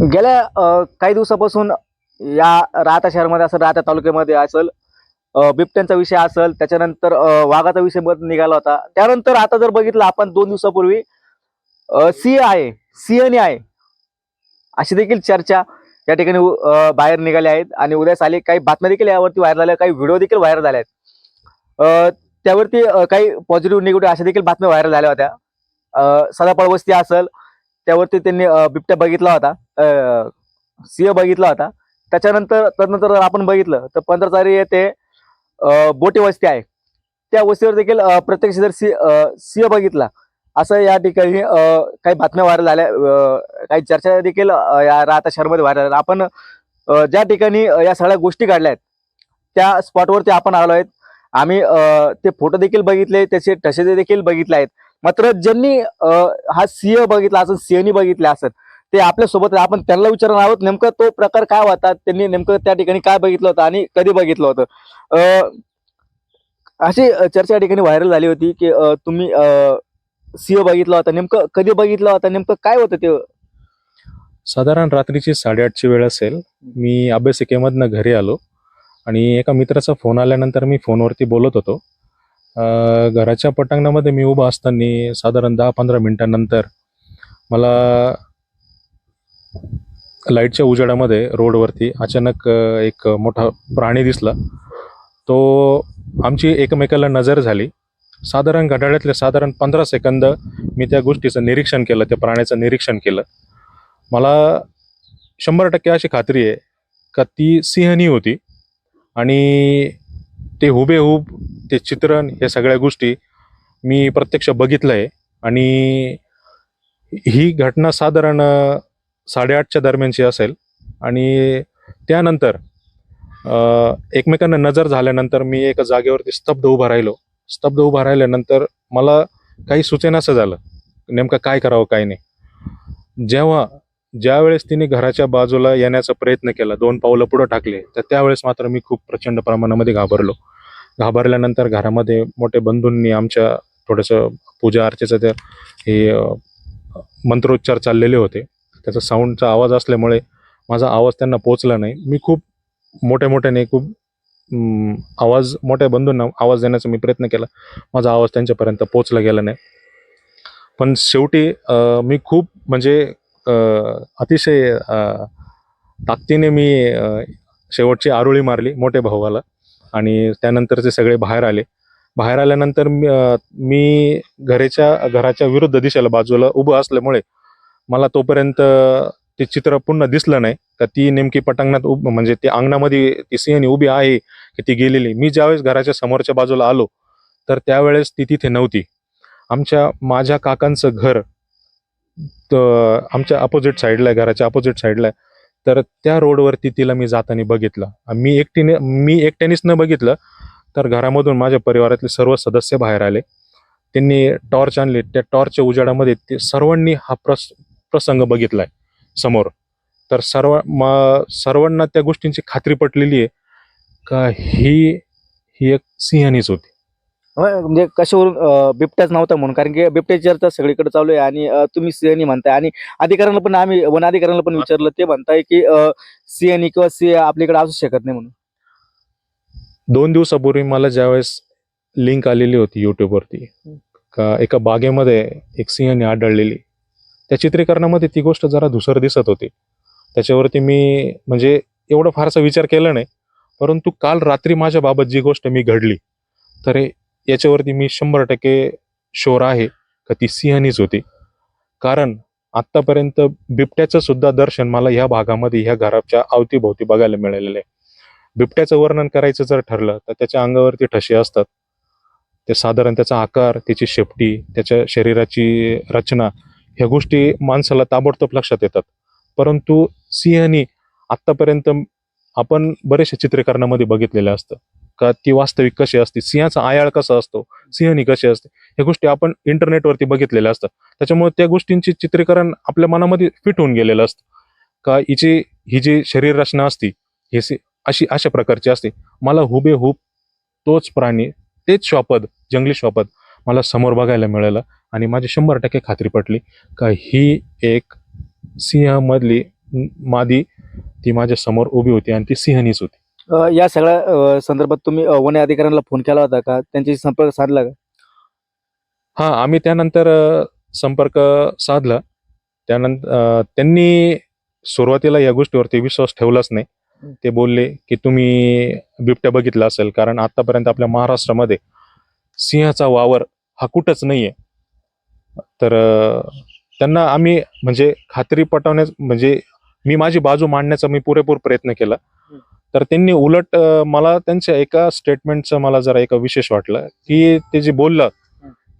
गेल्या काही दिवसापासून या राहता शहरामध्ये असेल राहता तालुक्यामध्ये असेल बिबट्यांचा विषय असेल त्याच्यानंतर वाघाचा विषयमध्ये निघाला होता. त्यानंतर आता जर बघितलं आपण दोन दिवसापूर्वी सी आहे सिंहनी आहे. अशी देखील चर्चा या ठिकाणी बाहेर निघाल्या आहेत आणि उद्या साली काही बातम्या देखील यावरती व्हायरल झाल्या काही व्हिडिओ देखील व्हायरल झाल्या आहेत. त्यावरती काही पॉझिटिव्ह निगेटिव्ह अशा देखील बातम्या व्हायरल झाल्या होत्या. सदापळ वस्ती असेल त्यावरती त्यांनी बिबट्या बघितला होता. सिंह बघितला होता. त्याच्यानंतर त्यानंतर जर आपण बघितलं तर पंधराचारी येथे अ, बोटी वस्ती आहे. त्या वस्तीवर देखील प्रत्यक्ष जर सिंह सिंह बघितला असं या ठिकाणी काही बातम्या व्हायरल झाल्या काही चर्चा देखील या राहता शहरमध्ये व्हायरल झाल्या आपण ज्या ठिकाणी या सगळ्या गोष्टी काढल्या आहेत त्या स्पॉटवरती आपण आलो आहेत. आम्ही ते फोटो देखील बघितले त्याचे ठसे देखील बघितले आहेत. मात्र ज्यांनी हा हा सिंह बघितला असं सिंहनी बघितला असत ते आपल्यासोबत आपण त्यांना विचारणार आहोत नेमकं तो प्रकार काय होता? त्यांनी नेमकं त्या ठिकाणी काय बघितलं होतं आणि कधी बघितलं होतं? अशी चर्चा या ठिकाणी व्हायरल झाली होती की तुम्ही सी सिंह बघितला होता नेमकं कधी बघितलं होता नेमकं काय होतं ते? साधारण रात्रीची साडेआठची वेळ असेल. मी अभ्यासिकेमधनं घरी आलो आणि एका मित्राचा फोन आल्यानंतर मी फोनवरती बोलत होतो. घराच्या पटांगणामध्ये मी उभा असताना साधारण दहा पंधरा मिनिटांनंतर मला लाईटच्या उजेडामध्ये रोडवरती अचानक एक मोठा प्राणी दिसला. तो आमची एकमेकाला नजर झाली. साधारण घड्याळातले साधारण पंधरा सेकंद मी त्या गोष्टीचं निरीक्षण केलं त्या प्राण्याचं निरीक्षण केलं. मला शंभर टक्के अशी खात्री आहे का ती सिंहनी होती आणि ते हुबेहूब ते चित्रण ह्या सगळ्या गोष्टी मी प्रत्यक्ष बघितलं आहे आणि ही घटना साधारण साडेआठच्या दरम्यानची असेल. आणि त्यानंतर एकमेकांना नजर झाल्यानंतर मी एका जागेवरती स्तब्ध उभा राहिलो. स्तब्ध उभा राहिल्यानंतर मला काही सुचेनासं झालं नेमकं काय करावं काय नाही. जेव्हा ज्यावेळेस तिने घराच्या बाजूला येण्याचा प्रयत्न केला दोन पावलं पुढं टाकले तर त्यावेळेस मात्र मी खूप प्रचंड प्रमाणामध्ये घाबरलो. घाबरल्यानंतर घरामध्ये मोठे बंधूंनी आमच्या थोडंसं पूजा अर्चेचं ते हे मंत्रोच्चार चाललेले होते. त्याचा साऊंडचा आवाज असल्यामुळे माझा आवाज त्यांना पोचला नाही. मी खूप मोठ्या मोठ्याने खूप आवाज मोठ्या बंधूंना आवाज देण्याचा मी प्रयत्न केला. माझा आवाज त्यांच्यापर्यंत पोचला गेला नाही. पण शेवटी मी खूप म्हणजे अतिशय ताकदीने मी शेवटची आरोळी मारली मोठ्या भावाला आणि त्यानंतरचे सगळे बाहेर आले. बाहेर आल्यानंतर मी घरेच्या घराच्या विरुद्ध दिशेला बाजूला उभं असल्यामुळे मला तोपर्यंत ते चित्र पुन्हा दिसलं नाही. का ती नेमकी पटांगणात उभ म्हणजे ती अंगणामध्ये ती सिंहनी उभी आहे की ती गेलेली. मी ज्यावेळेस घराच्या समोरच्या बाजूला आलो तर त्यावेळेस ती तिथे नव्हती. आमच्या माझ्या काकांचं घर आमच्या अपोजिट साईडला आहे घराच्या अपोजिट साईडला आहे. तर त्या रोडवरती तिला मी जाताना बघितलं. मी एकटीने मी एकट्यानेच न बघितलं तर घरामधून माझ्या परिवारातले सर्व सदस्य बाहेर आले. त्यांनी टॉर्च आणले. त्या टॉर्चच्या उजेडामध्ये ते सर्वांनी हा प्रस प्रसंग बघितला आहे समोर. तर सर्व म सर्वांना त्या गोष्टींची खात्री पटलेली आहे का ही ही एक सिंहानीच होती. म्हणजे कशावरून बिबट्याच नव्हता म्हणून. कारण की बिबट्याची चर्चा सगळीकडे चालू आहे आणि तुम्ही सिंहनी म्हणताय. आणि अधिकाऱ्यांना पण आम्ही वन अधिकाऱ्यांना पण विचारलं. ते म्हणताय की सीएनी किंवा सीए आपल्याकडे असू शकत नाही म्हणून. दोन दिवसापूर्वी मला ज्यावेळेस लिंक आलेली होती यूट्यूबवरती का एका बागेमध्ये एक सिंहने आढळलेली. त्या चित्रीकरणामध्ये ती गोष्ट जरा धुसर दिसत होती. त्याच्यावरती मी म्हणजे एवढा फारसा विचार केला नाही परंतु काल रात्री माझ्या बाबत जी गोष्ट मी घडली तर हे- याच्यावरती मी शंभर टक्के शोर आहे का ती सिंहनीच होती. कारण आत्तापर्यंत बिबट्याचं सुद्धा दर्शन मला ह्या भागामध्ये ह्या घराच्या अवतीभोवती बघायला मिळालेलं आहे. बिबट्याचं वर्णन करायचं जर ठरलं तर त्याच्या अंगावरती ठसे असतात. ते साधारण त्याचा आकार त्याची शेपटी त्याच्या शरीराची रचना ह्या गोष्टी माणसाला ताबडतोब लक्षात येतात. परंतु सिंहनी आत्तापर्यंत आपण बरेचशा चित्रीकरणामध्ये बघितलेलं असतं. का ती वास्तविक कशी असते? सिंहाचा आयाळ कसा असतो? सिंहनी कशी असते? ह्या गोष्टी आपण इंटरनेटवरती बघितलेल्या असतात. त्याच्यामुळे त्या गोष्टींची चित्रीकरण आपल्या मनामध्ये फिट होऊन गेलेलं असतं. का हिची ही जी शरीर रचना असते ही सी- अशी अशा प्रकारची असते. मला हुबेहूब तोच प्राणी तेच श्वापद जंगली श्वापद मला समोर बघायला मिळालं आणि माझी शंभर टक्के खात्री पटली का ही एक सिंहामधली मादी ती माझ्यासमोर उभी होती आणि ती सिंहनीच होती. या सगळ्या संदर्भात तुम्ही वन अधिकाऱ्यांना फोन केला होता का? त्यांच्याशी संपर्क साधला का? हा आम्ही त्यानंतर संपर्क साधला. त्यानंतर त्यांनी सुरुवातीला या गोष्टीवरती विश्वास ठेवलाच नाही. ते बोलले की तुम्ही बिबट्या बघितला असेल कारण आतापर्यंत आपल्या महाराष्ट्रामध्ये सिंहाचा वावर हा कुठंच नाहीये. तर त्यांना आम्ही म्हणजे खात्री पटवण्यास म्हणजे मी माझी बाजू मांडण्याचा मी पुरेपूर प्रयत्न केला. तर त्यांनी उलट मला त्यांच्या एका स्टेटमेंटचं मला जरा एक विशेष वाटलं. की ते जे बोललं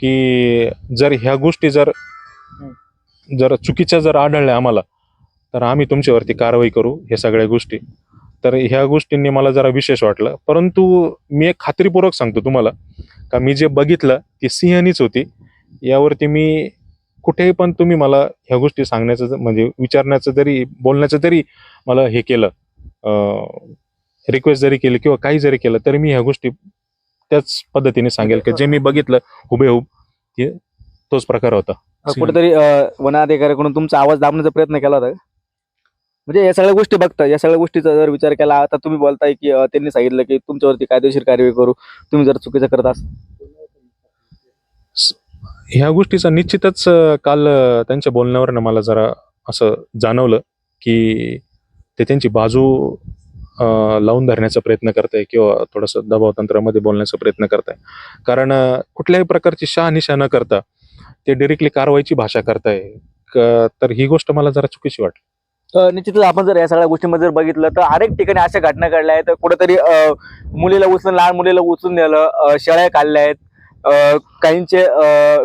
की जर ह्या गोष्टी जर जर चुकीच्या जर आढळल्या आम्हाला तर आम्ही तुमच्यावरती कारवाई करू हे सगळ्या गोष्टी. तर ह्या गोष्टींनी मला जरा विशेष वाटलं. परंतु मी एक खात्रीपूर्वक सांगतो तुम्हाला का मी जे बघितलं ती सिंहनीच होती. यावरती मी कुठेही पण तुम्ही मला ह्या गोष्टी सांगण्याचं म्हणजे विचारण्याचं जरी बोलण्याचं जरी मला हे केलं रिक्वेस्ट जरी केली किंवा काही जरी केलं तरी मी ह्या गोष्टी त्याच पद्धतीने सांगेल की जे मी बघितलं हुबेहूब ते तोच प्रकार होता कुठेतरी अ, वन अधिकाऱ्याकडून तुमचा आवाज दाबण्याचा प्रयत्न केला होता का? म्हणजे या सगळ्या गोष्टी बघता या सगळ्या गोष्टीचा जर विचार केला आता तुम्ही बोलताय की त्यांनी सांगितलं की तुमच्यावरती कायदेशीर कार्यवाही करू तुम्ही जर चुकीचं करत असाल ह्या गोष्टीचा निश्चितच काल त्यांच्या बोलण्यावरनं मला जरा असं जाणवलं की ते त्यांची बाजू लावून धरण्याचा प्रयत्न करताय किंवा थोडंसं दबाव तंत्रामध्ये बोलण्याचा प्रयत्न करताय. कारण कुठल्याही प्रकारची शहानिशा न करता ते डिरेक्टली कारवाईची भाषा करताय. तर ही गोष्ट मला जरा चुकीची वाटली. निश्चितच आपण जर या सगळ्या गोष्टीमध्ये जर बघितलं तर अनेक ठिकाणी अशा घटना घडल्या आहेत. कुठेतरी मुलीला उचलून लहान मुलीला उचलून नेलं शेळ्या काढल्या आहेत. काहींचे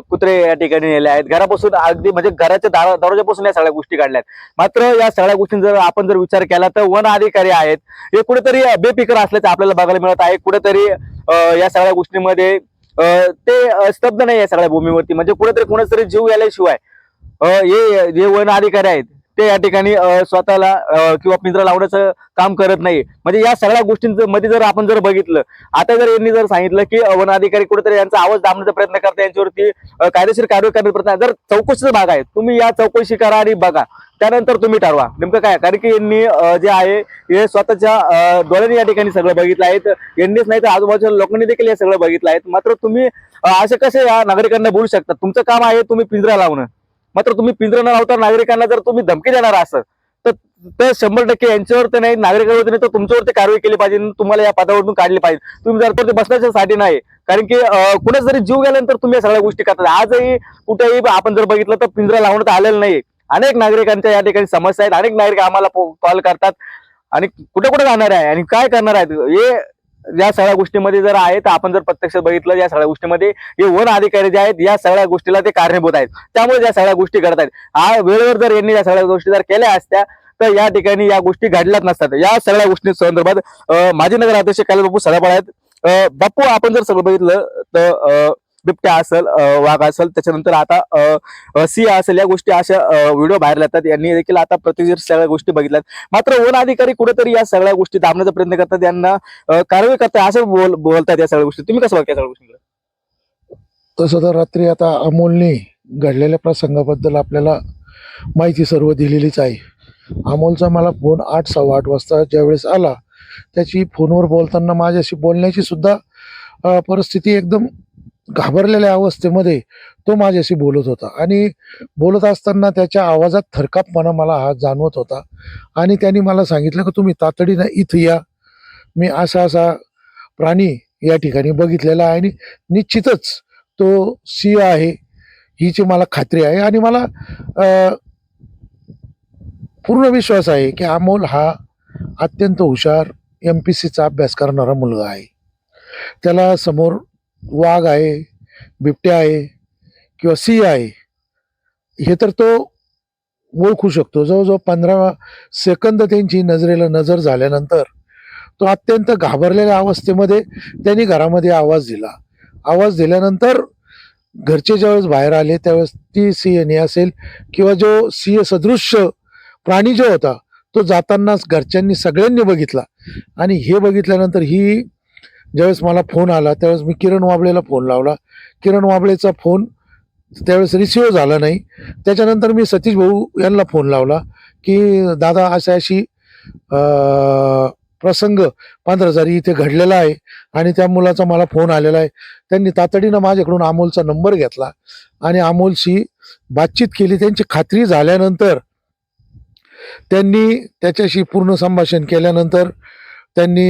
कुत्रे या ठिकाणी नेले आहेत. घरापासून अगदी म्हणजे घराच्या दारा दरवाजापासून या सगळ्या गोष्टी काढल्या आहेत मात्र या सगळ्या गोष्टींचा जर आपण जर विचार केला तर वन अधिकारी आहेत. हे कुठेतरी बेफिकर असल्याचं आपल्याला बघायला मिळत आहे. कुठेतरी या सगळ्या गोष्टींमध्ये ते स्तब्ध नाही या सगळ्या भूमीवरती. म्हणजे कुठेतरी कुणाचा तरी जीव याल्याशिवाय हे जे वन अधिकारी आहेत. ते या ठिकाणी स्वतःला किंवा पिंजरा लावण्याचं काम करत नाही. म्हणजे या सगळ्या गोष्टींचं मध्ये जर आपण जर बघितलं आता जर यांनी जर सांगितलं की वन अधिकारी कुठेतरी यांचा आवाज दाबण्याचा प्रयत्न करतात यांच्यावरती कायदेशीर कारवाई करण्याचा प्रयत्न जर चौकशीचा भाग आहे तुम्ही या चौकशी करा आणि बघा. त्यानंतर तुम्ही ठरवा. नेमकं काय? कारण की यांनी जे आहे हे स्वतःच्या डोळ्याने या ठिकाणी सगळं बघितलं आहे. यांनीच नाही तर आजूबाजूच्या लोकांनी देखील हे सगळं बघितलं आहे. मात्र तुम्ही असे कसे या नागरिकांना बोलू शकता? तुमचं काम आहे तुम्ही पिंजरा लावणं. मात्र तुम्ही पिंजरा न लावता नागरिकांना जर तुम्ही धमकी देणार असाल तर ते शंभर टक्के यांच्यावर तर नाही नागरिकांवरती नाही तर तुमच्यावरती कारवाई केली पाहिजे तुम्हाला या पदावरून काढली पाहिजे. तुम्ही जर ते बसण्याच्यासाठी नाही कारण की कुणाच जरी जीव गेल्यानंतर तुम्ही या सगळ्या गोष्टी करतात आजही कुठेही आपण जर बघितलं तर पिंजरा लावण्यात आलेलं नाही अनेक नागरिकांच्या या ठिकाणी समस्या आहेत. अनेक नागरिक आम्हाला कॉल करतात. आणि कुठे कुठे जाणार आहे? आणि काय करणार आहेत? हे या सगळ्या गोष्टीमध्ये जर आहे तर आपण जर प्रत्यक्ष बघितलं या सगळ्या गोष्टीमध्ये हे वन अधिकारी जे आहेत या सगळ्या गोष्टीला ते कारणीभूत आहेत. त्यामुळे या सगळ्या गोष्टी घडत आहेत. हा वेळेवर जर यांनी या सगळ्या गोष्टी जर केल्या असत्या तर या ठिकाणी या गोष्टी घडल्याच नसतात. या सगळ्या गोष्टी संदर्भात माजी नगर अध्यक्ष काल बापू सदापळ आहेत बापू आपण जर सगळं बघितलं तर बिबट्या असेल वाघ असेल त्याच्यानंतर आता सिंह असेल या गोष्टी अशा व्हिडिओ बाहेर येतात. यांनी देखील आता प्रत्येक सगळ्या गोष्टी बघितल्यात. मात्र वन अधिकारी कुठेतरी या सगळ्या गोष्टी दाबण्याचा प्रयत्न करतात. यांना कारवाई करतात असं बोल बोलतात या सगळ्या गोष्टी. तुम्ही कसं बघता सगळ्या गोष्टी तसं तर रात्री आता अमोलने घडलेल्या प्रसंगाबद्दल आपल्याला माहिती सर्व दिलेलीच आहे. अमोलचा मला फोन आठ सव्वा आठ वाजता ज्यावेळेस आला त्याची फोनवर बोलताना माझ्याशी बोलण्याची सुद्धा परिस्थिती एकदम घाबरलेल्या अवस्थेमध्ये तो माझ्याशी बोलत होता. आणि बोलत असताना त्याच्या आवाजात थरकापपणा मला हा जाणवत होता. आणि त्यांनी मला सांगितलं की तुम्ही तातडीनं इथं या. मी असा असा प्राणी या ठिकाणी बघितलेला आहे आणि निश्चितच तो सिंह आहे हिची मला खात्री आहे. आणि मला पूर्ण विश्वास आहे की अमोल हा अत्यंत हुशार एम पी सीचा अभ्यास करणारा मुलगा आहे. त्याला समोर वाघ आहे बिबट्या आहे किंवा सिंह आहे हे तर तो ओळखू शकतो. जवळजवळ पंधरा सेकंद त्यांची नजरेला नजर झाल्यानंतर तो अत्यंत घाबरलेल्या अवस्थेमध्ये त्यांनी घरामध्ये आवाज दिला. आवाज दिल्यानंतर घरचे ज्यावेळेस बाहेर आले त्यावेळेस ती सिंहनी असेल किंवा जो सिंह सदृश्य प्राणी जो होता तो जातानाच घरच्यांनी सगळ्यांनी बघितला. आणि हे बघितल्यानंतर ही ज्यावेळेस मला फोन आला त्यावेळेस मी किरण वाबळेला फोन लावला. किरण वाबळेचा फोन त्यावेळेस रिसिव्ह झाला नाही. त्याच्यानंतर मी सतीश भाऊ यांना फोन लावला की दादा अशा अशी प्रसंग पंधरा इथे घडलेला आहे आणि त्या मुलाचा मला फोन आलेला आहे. त्यांनी तातडीनं माझ्याकडून अमोलचा नंबर घेतला आणि अमोलशी बातचीत केली. त्यांची खात्री झाल्यानंतर त्यांनी त्याच्याशी पूर्ण संभाषण केल्यानंतर त्यांनी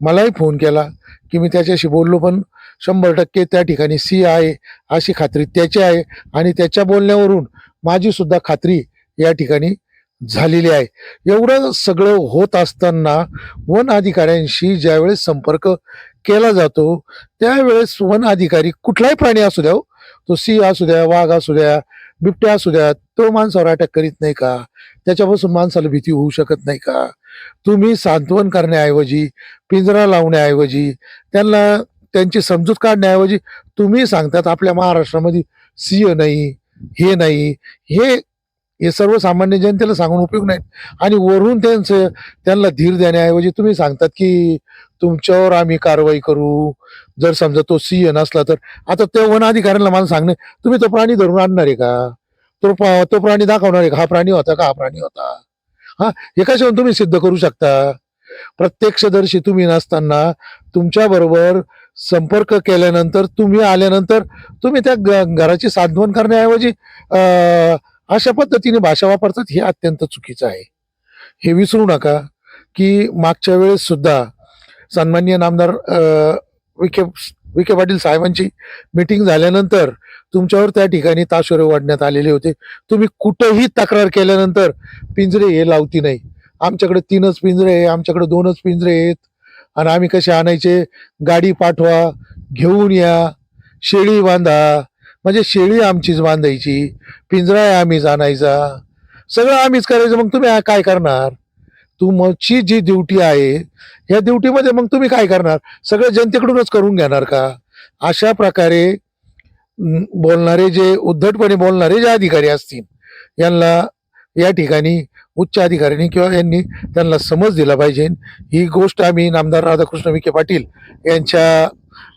मलाही फोन केला की मी त्याच्याशी बोललो पण शंभर टक्के त्या ठिकाणी सी आहे अशी खात्री त्याची आहे आणि त्याच्या बोलण्यावरून माझीसुद्धा खात्री या ठिकाणी झालेली आहे. एवढं सगळं होत असताना वन अधिकाऱ्यांशी ज्यावेळेस संपर्क केला जातो त्यावेळेस वन अधिकारी कुठलाही प्राणी असू द्या हो, तो सिंह असू द्या वाघ असू द्या बिबट्या असू द्या तो माणसावर अटॅक करीत नाही का? त्याच्यापासून माणसाला भीती होऊ शकत नाही का? तुम्ही सांत्वन करण्याऐवजी पिंजरा लावण्याऐवजी त्यांना त्यांची समजूत काढण्याऐवजी तुम्ही सांगतात आपल्या महाराष्ट्रामध्ये सिंह नाही हे नाही हे हे सर्वसामान्य जनतेला सांगून उपयोग नाही आणि वरून त्यांचं त्यांना धीर देण्याऐवजी तुम्ही सांगतात की तुमच्यावर आम्ही कारवाई करू जर समजा तो सिंह नसला तर आता त्या वन अधिकाऱ्यांना मला सांगणे तुम्ही तो प्राणी धरून आणणार आहे का? तो तो प्राणी दाखवणार आहे का? हा प्राणी होता का? हा प्राणी होता. हा हे तुम्ही सिद्ध करू शकता? प्रत्यक्षदर्शी तुम्ही नसताना तुमच्या बरोबर संपर्क केल्यानंतर तुम्ही आल्यानंतर तुम्ही त्या घराची सांत्वन करण्याऐवजी अशा पद्धतीने भाषा वापरतात हे अत्यंत चुकीचं आहे. हे विसरू नका की मागच्या वेळेस सुद्धा सन्मान्य नामदार विखे विखे पाटील साहेबांची मिटिंग झाल्यानंतर तुमच्यावर त्या ठिकाणी ताशोरे वाढण्यात आलेले होते. तुम्ही कुठंही तक्रार केल्यानंतर पिंजरे हे लावती नाही. आमच्याकडे तीनच पिंजरे आहे आमच्याकडे दोनच पिंजरे आहेत. आणि आम्ही कसे आणायचे? गाडी पाठवा घेऊन या शेळी बांधा. म्हणजे शेळी आमचीच बांधायची पिंजरा आहे आम्हीच आणायचा सगळं आम्हीच करायचं मग तुम्ही काय करणार? तुमची जी ड्युटी आहे या ड्युटीमध्ये मग तुम्ही काय करणार? सगळं जनतेकडूनच करून घेणार का? अशा प्रकारे बोलणारे जे उद्धटपणे बोलणारे जे अधिकारी असतील यांना या ठिकाणी उच्च अधिकाऱ्यांनी किंवा यांनी त्यांना समज दिला पाहिजे. ही गोष्ट आम्ही नामदार राधाकृष्ण विखे पाटील यांच्या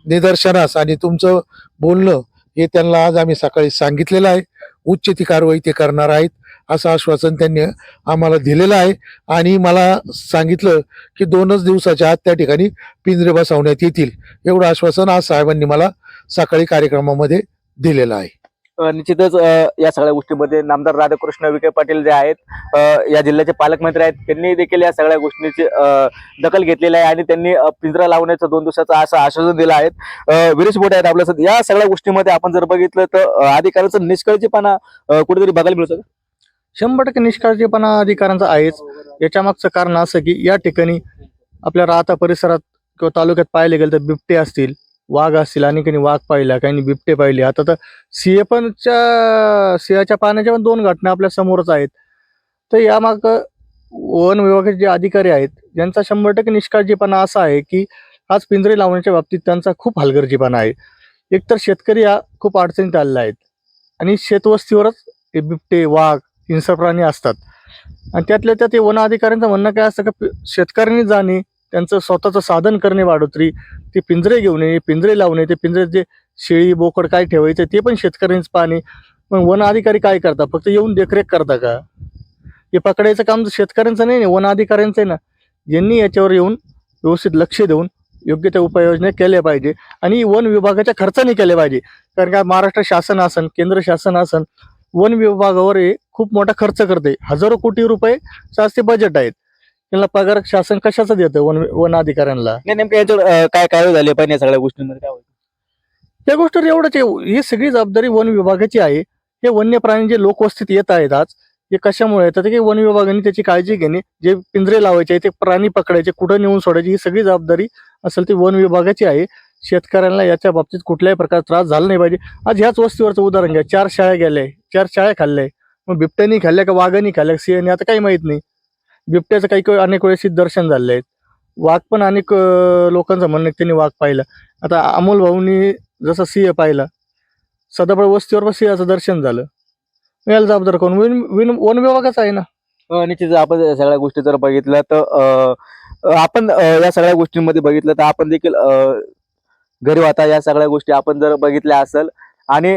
निदर्शनास आणि तुमचं बोलणं हे त्यांना आज आम्ही सकाळी सांगितलेलं आहे. उच्च ती कारवाई ते करणार आहेत. असं आश्वासन त्यांनी आम्हाला दिलेलं आहे. आणि मला सांगितलं की दोनच दिवसाच्या आत त्या ठिकाणी पिंजरे बसवण्यात येतील. एवढं आश्वासन आज साहेबांनी मला सकाळी कार्यक्रमामध्ये दिलेलं आहे. निश्चितच या सगळ्या गोष्टीमध्ये नामदार राधाकृष्ण विखे पाटील जे आहेत या जिल्ह्याचे पालकमंत्री आहेत त्यांनी देखील या सगळ्या गोष्टीची दखल घेतलेली आहे. आणि त्यांनी पिंजरा लावण्याचं दोन दिवसाचं असं आश्वासन दिलं आहे. विरेश बोट आहेत आपल्या या सगळ्या गोष्टीमध्ये आपण जर बघितलं तर अधिकाऱ्यांचं अधिकाऱ्याचं निष्काळजीपणा कुठेतरी बघायला मिळू मिळतं शंभर टक्के निष्काळजीपणा अधिकाऱ्यांचा आहेच. याच्या मागचं कारण असं की या ठिकाणी आपल्या राहता परिसरात किंवा तालुक्यात पाहिले गेलं तर बिबटे असतील वाघ असतील आणि काही वाघ पाहिला काही बिबटे पाहिले. आता तर सिंह पणच्या सिंहाच्या पाण्याच्या पण दोन घटना आपल्या समोरच आहेत. तर यामाग वन विभागाचे जे अधिकारी आहेत यांचा शंभर टक्के निष्काळजीपणा असा आहे की आज पिंजरे लावण्याच्या बाबतीत त्यांचा खूप हलगर्जीपणा आहे. एकतर शेतकरी हा खूप अडचणीत आलेला आहेत आणि शेतवस्तीवरच हे बिबटे वाघ हिंसा प्राणी असतात. आणि त्यातल्या त्यात वन अधिकाऱ्यांचं म्हणणं काय असतं का शेतकऱ्यांनी जाणे त्यांचं स्वतःचं साधन करणे वाढोतरी ते पिंजरे घेऊन ये पिंजरे लावणे ते पिंजरे जे शेळी बोकड काय ठेवायचं ते पण शेतकऱ्यांचं पाहणे. पण वन अधिकारी काय करतात? फक्त येऊन देखरेख करता का? हे पकडायचं काम शेतकऱ्यांचं नाही वन अधिकाऱ्यांचं आहे ना. यांनी याच्यावर येऊन व्यवस्थित लक्ष देऊन योग्य त्या उपाययोजना केल्या पाहिजे. आणि वन विभागाच्या खर्चाने केल्या पाहिजे. कारण का महाराष्ट्र शासन असन केंद्र शासन असन वन विभागावर हे खूप मोठा खर्च करते. हजारो कोटी रुपये ते बजेट आहेत. त्यांना पगार शासन कशाचं देतं वन वन अधिकाऱ्यांना? नाही नेमकं याच्यावर काय काय झाले पाहिजे या सगळ्या गोष्टींमध्ये काय होईल? त्या गोष्टीवर एवढंच आहे. ही सगळी जबाबदारी वन विभागाची आहे. हे वन्य प्राणी जे लोकवस्तीत येत आहेत आज हे कशामुळे येतात की वन विभागाने त्याची काळजी घेणे जे पिंजरे लावायचे ते प्राणी पकडायचे कुठं नेऊन सोडायची ही सगळी जबाबदारी असेल ती वन विभागाची आहे. शेतकऱ्यांना याच्या बाबतीत कुठल्याही प्रकार त्रास झाला नाही पाहिजे. आज ह्याच वस्तीवरचं उदाहरण घ्या. चार शाळा गेल्या चार शाळा खाल्ल्या. मग बिबट्यानी खाल्ल्या का वाघानी खाल्ल्या सिंहानी आता काही माहीत नाही. बिबट्याचं काही काही अनेक वेळेस दर्शन झाले आहेत वाघ पण अनेक लोकांचं म्हणणं त्यांनी वाघ पाहिला. आता अमोल भाऊनी जसं सिंह पाहिला सदाबळ वस्तीवर पण सिंहाचं दर्शन झालं. याला जबाबदार कोण? विन विन वन विभागाच आहे ना. हो, निश्चित आपण या सगळ्या गोष्टी जर बघितल्या तर आपण या सगळ्या गोष्टींमध्ये बघितलं तर आपण देखील गरीब घरी या सगळ्या गोष्टी आपण जर बघितल्या असेल आणि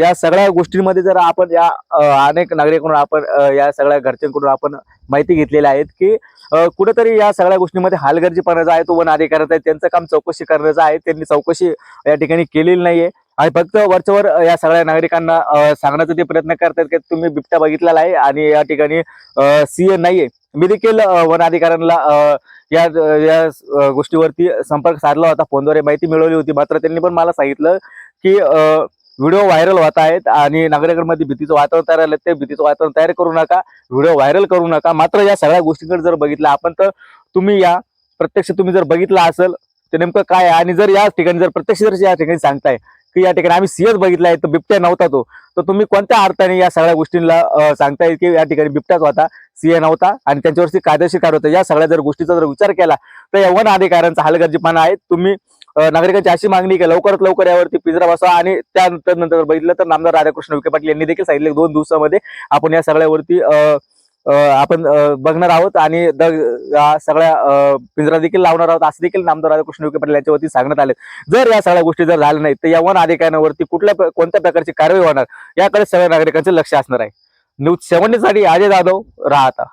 या सगळ्या गोष्टींमध्ये जर आपण या अनेक नागरिकांकडून आपण या सगळ्या घरच्यांकडून आपण माहिती घेतलेली आहेत की कुठेतरी या सगळ्या गोष्टींमध्ये हालगर्जीपणाचा आहे तो वन अधिकाऱ्याचा आहे त्यांचं काम चौकशी करण्याचं आहे त्यांनी चौकशी या ठिकाणी केलेली नाहीये. आणि फक्त वरच्यावर या सगळ्या नागरिकांना सांगण्याचा ते प्रयत्न करतात की तुम्ही बिबट्या बघितलेला आहे आणि या ठिकाणी सीए नाहीये. मी देखील वन अधिकाऱ्यांना या या गोष्टीवरती संपर्क साधला होता फोनद्वारे माहिती मिळवली होती. मात्र त्यांनी पण मला सांगितलं की व्हिडिओ व्हायरल होत आहेत आणि नागरिकांमध्ये भीतीचं वातावरण तयार झालं ते भीतीचं वातावरण तयार करू नका व्हिडिओ व्हायरल करू नका. मात्र या सगळ्या गोष्टींकडे जर बघितलं आपण तर तुम्ही या प्रत्यक्ष तुम्ही जर बघितलं असेल ते नेमकं काय आहे? आणि जर या ठिकाणी जर प्रत्यक्ष जर या ठिकाणी सांगताय की या ठिकाणी आम्ही सिंहच बघितला आहे तर बिबट्या नव्हता तो. तर तुम्ही कोणत्या अर्थाने या सगळ्या गोष्टींना सांगता सांगताय की या ठिकाणी बिबट्याच होता सीए नव्हता आणि त्यांच्यावरती कायदेशीर कार होतं. या सगळ्या जर गोष्टीचा जर विचार केला तर या वन अधिकाऱ्यांचा हलगर्जीपणा आहे. तुम्ही नागरिकांची अशी मागणी की लवकरात लवकर यावरती पिंजरा बसवा आणि त्यानंतर नंतर बघितलं तर नामदार राधाकृष्ण विखे पाटील यांनी देखील सांगितले दोन दिवसामध्ये आपण या सगळ्यावरती अं, आपण बघणार आहोत आणि द- या सगळ्या पिंजरा देखील लावणार आहोत. असं देखील नामदार राधाकृष्ण विखे पाटील यांच्यावरती सांगण्यात आले. जर या सगळ्या गोष्टी जर झाल्या नाही तर या वन अधिकाऱ्यांवरती कुठल्या कोणत्या प्रकारची कारवाई होणार? याकडे सगळ्या नागरिकांचे लक्ष असणार आहे. न्यूज सेव्हन्टी साठी अजय जाधव राहता.